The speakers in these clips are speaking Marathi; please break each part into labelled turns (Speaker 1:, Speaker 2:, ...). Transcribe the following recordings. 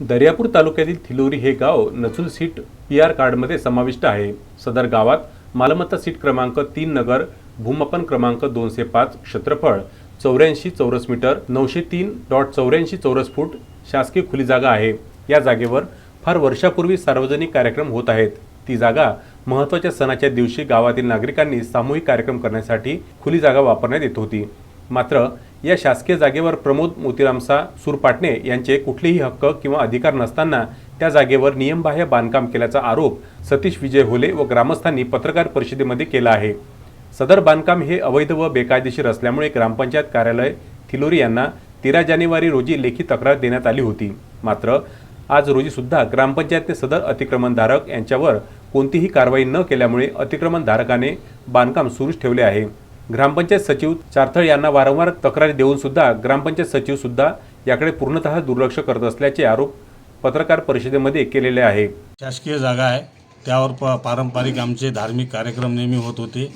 Speaker 1: दर्यापूर तालुक्यातील थिलोरी हे गाव नचुल सीट पी आर कार्डमध्ये समाविष्ट आहे. सदर गावात मालमत्ता सीट क्रमांक तीन नगर भूमापन क्रमांक दोनशे पाच क्षेत्रफळ चौऱ्याऐंशी चौरस मीटर नऊशे तीन डॉट चौऱ्याऐंशी चौरस फूट शासकीय खुली जागा आहे. या जागेवर फार वर्षापूर्वी सार्वजनिक कार्यक्रम होत आहेत. ती जागा महत्त्वाच्या सणाच्या दिवशी गावातील नागरिकांनी सामूहिक कार्यक्रम करण्यासाठी खुली जागा वापरण्यात येत होती. मात्र या शासकीय जागेवर प्रमोद मोतीरामसा सुरपाटणे यांचे कुठलेही हक्क किंवा अधिकार नसताना त्या जागेवर नियमबाह्य बांधकाम केल्याचा आरोप सतीश विजय होले व ग्रामस्थांनी पत्रकार परिषदेमध्ये केला आहे. सदर बांधकाम हे अवैध व बेकायदेशीर असल्यामुळे ग्रामपंचायत कार्यालय थिलोरी यांना तेरा जानेवारी रोजी लेखी तक्रार देण्यात आली होती. मात्र आज रोजीसुद्धा ग्रामपंचायतने सदर अतिक्रमणधारक यांच्यावर कोणतीही कारवाई न केल्यामुळे अतिक्रमणधारकाने बांधकाम सुरूच ठेवले आहे. ग्रामपंचायत सचिव चारथळ यांना वारंवार तक्रारी देऊन सुद्धा ग्रामपंचायत सचिव सुद्धा याकडे पूर्णतः दुर्लक्ष करत असल्याचे आरोप पत्रकार परिषदेमध्ये केलेले आहे.
Speaker 2: शासकीय जागा आहे. त्यावर प पारंपरिक आमचे धार्मिक कार्यक्रम नेहमी होत होते.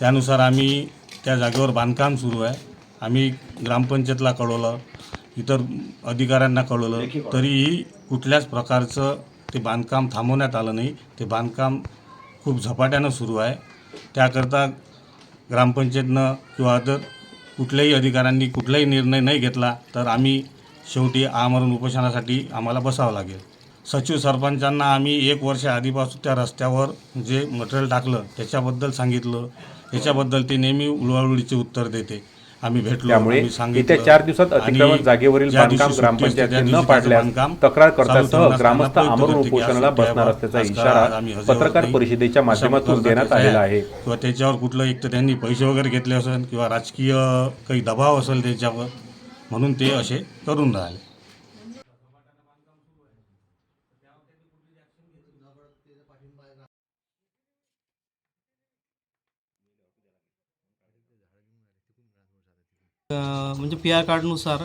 Speaker 2: त्यानुसार आम्ही त्या जागेवर बांधकाम सुरू आहे. आम्ही ग्रामपंचायतला कळवलं इतर अधिकाऱ्यांना कळवलं तरीही कुठल्याच प्रकारचं ते बांधकाम थांबवण्यात आलं नाही. ते बांधकाम खूप झपाट्यानं सुरू आहे. त्याकरता ग्रामपंचायतनं किंवा अदर कुठल्याही अधिकाऱ्यांनी कुठलाही निर्णय नाही घेतला तर आम्ही शेवटी आमरण उपोषणासाठी आम्हाला बसावं लागेल. सचिव सरपंचांना आम्ही एक वर्ष आधीपासून त्या रस्त्यावर जे मटेरियल टाकलं त्याच्याबद्दल सांगितलं. त्याच्याबद्दल ते नेहमी उळवाउळीचे उत्तर देते. आम्ही भेटलो
Speaker 1: त्यामुळे. येत्या चार दिवसात अतिक्रमण जागेवरील बांधकाम ग्रामपंचायतने न पाडल्यास तक्रार करतासह ग्रामस्थ आमरण
Speaker 2: की
Speaker 1: उपोषणाला बसणार असल्याचा इशारा पत्रकार. परिषदेच्या माध्यमातून देण्यात आलेला आहे
Speaker 2: किंवा त्याच्यावर कुठलं एक तर त्यांनी पैसे वगैरे घेतले असेल किंवा राजकीय काही दबाव असेल त्याच्यावर म्हणून ते असे करून राहिले
Speaker 3: म्हणजे पी आर कार्डनुसार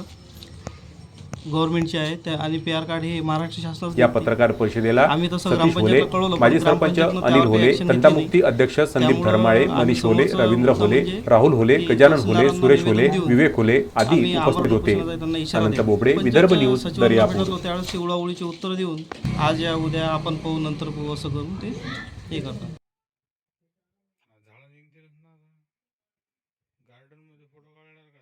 Speaker 3: गव्हर्नमेंटचे आहे त्या आणि पी आर कार्ड हे महाराष्ट्र शासनाचं
Speaker 1: या पत्रकार परिषदेला
Speaker 3: आम्ही तसं
Speaker 1: सतीश
Speaker 3: ग्रामपंचायतला कळवलं,
Speaker 1: माजी सरपंच
Speaker 3: ग्रामपंचायतनं
Speaker 1: अनिल
Speaker 3: त्यावर
Speaker 1: होले
Speaker 3: action घेतली
Speaker 1: तंटामुक्ती अध्यक्ष संदीप
Speaker 3: त्यामुळं
Speaker 1: धरमाळे
Speaker 3: आम्ही
Speaker 1: मनीष होले रवींद्र होले
Speaker 3: म्हणजे
Speaker 1: राहुल होले
Speaker 3: की
Speaker 1: गजानन होले सुरेश होले
Speaker 3: देऊन
Speaker 1: विवेक होले आदी उपस्थित
Speaker 3: आमरण
Speaker 1: होते.
Speaker 3: उपोषणाचा त्यांना इशारा
Speaker 1: अनंत
Speaker 3: दिला.
Speaker 1: बोबडे
Speaker 3: पण
Speaker 1: विदर्भ न्यूज
Speaker 3: सचिवांना
Speaker 1: दर्यापूर
Speaker 3: त्यावेळेस ते उत्तर देऊन आज या उद्या आपण पाहू नंतर पाहू असं करून ते हे करतात.
Speaker 4: झाडं निघतील ना. गार्डनमध्ये फोटो काढणार का?